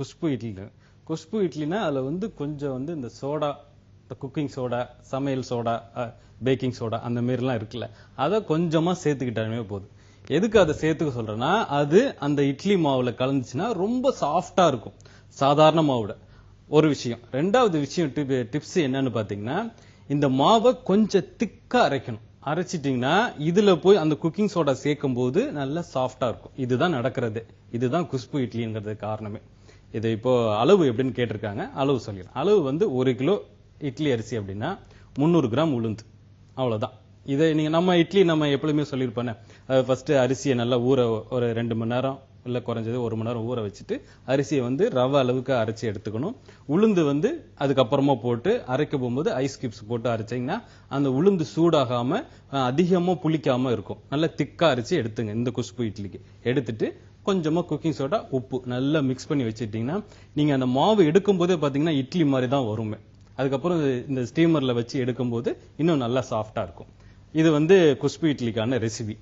குஷ்பு இட்லி குஷ்பு இட்லினா அதில் வந்து கொஞ்சம் வந்து இந்த சோடா இந்த குக்கிங் சோடா சமையல் சோடா பேக்கிங் சோடா அந்த மாதிரிலாம் இருக்குல்ல. அதை கொஞ்சமாக சேர்த்துக்கிட்டாலுமே போதும் எதுக்கு அதை சேர்த்துக்க சொல்கிறேன்னா அது அந்த இட்லி மாவில் கலந்துச்சுன்னா ரொம்ப சாஃப்டாக இருக்கும். சாதாரண மாவுட. ஒரு விஷயம். ரெண்டாவது விஷயம் டிப்ஸ் என்னன்னு பார்த்தீங்கன்னா இந்த மாவை கொஞ்சம் திக்காக அரைக்கணும். அரைச்சிட்டிங்கன்னா இதில் போய் அந்த குக்கிங் சோடா சேர்க்கும் போது நல்லா சாஃப்டாக இருக்கும். இதுதான் நடக்கிறது. இதுதான் குஷ்பு இட்லிங்கிறது காரணமே. இது இப்போ அளவு எப்படின்னு கேட்டிருக்காங்க. அளவு சொல்லிடுறேன். அளவு வந்து ஒரு கிலோ இட்லி அரிசி அப்படின்னா முந்நூறு கிராம் உளுந்து. அவ்வளோதான் இதை நீங்கள் நம்ம இட்லி நம்ம எப்பொழுதுமே சொல்லியிருப்போன்னே ஃபஸ்ட்டு அரிசியை நல்லா ஊற ஒரு ரெண்டு மணி நேரம் இல்லை குறைஞ்சது ஒரு மணி நேரம் ஊற வச்சுட்டு அரிசியை வந்து ரவை அளவுக்கு அரைச்சி எடுத்துக்கணும். உளுந்து வந்து அதுக்கப்புறமா போட்டு அரைக்க போகும்போது ஐஸ் கியூப்ஸ் போட்டு அரைச்சிங்கன்னா அந்த உளுந்து சூடாகாமல் அதிகமாக புளிக்காமல் இருக்கும். நல்லா திக்காக அரைச்சி எடுத்துங்க இந்த குஷ்பு இட்லிக்கு. எடுத்துட்டு கொஞ்சமாக குக்கிங் சோடா உப்பு நல்லா மிக்ஸ் பண்ணி வச்சுட்டீங்கன்னா நீங்கள் அந்த மாவு எடுக்கும் போதே பார்த்தீங்கன்னா இட்லி மாதிரி தான் வருமே. அதுக்கப்புறம் இந்த ஸ்டீமரில் வச்சு எடுக்கும்போது இன்னும் நல்லா சாஃப்டாக இருக்கும். இது வந்து குஷ்பு இட்லிக்கான ரெசிபி